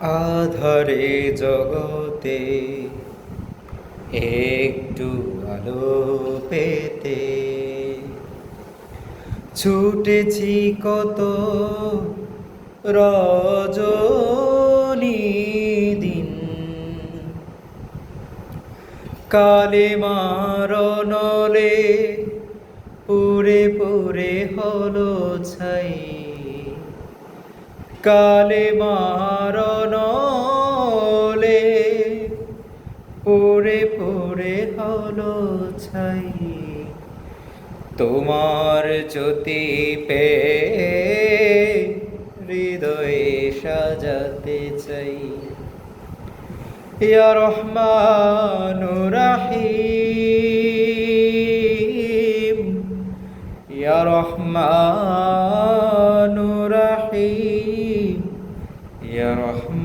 আধারে জগতে একটু আলো পেতে। ছুটেছি কত রজনী দিন। কালে মারনলে পুরে পুরে হলো ছাই। কালে মারনলে পুরে পুরে হলো ছাই। তোমার জ্যোতি পে হৃদয়ে সাজাতে চাই। ইয়া রহমান রাহিম, ইয়া রহমান রাহিম।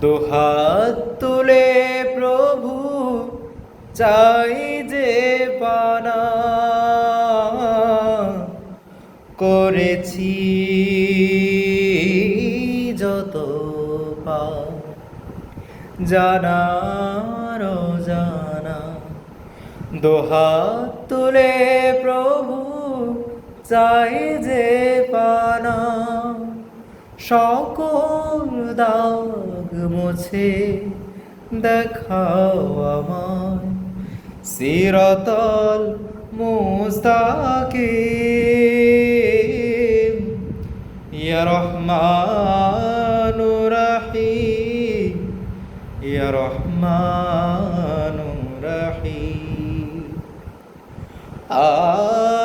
দুহাত তুলে প্রভু, চাই যে পানা। করেছি যত পাপ, জানার জানা। দোহাত তুলে প্রভু, চাই যে পানা। সকল দাগ মুছে দেখাও আমায়। সিরতল মুস্তাকে ইয়া রহমান রাহিম। ইয়া রহমান রাহিম। আ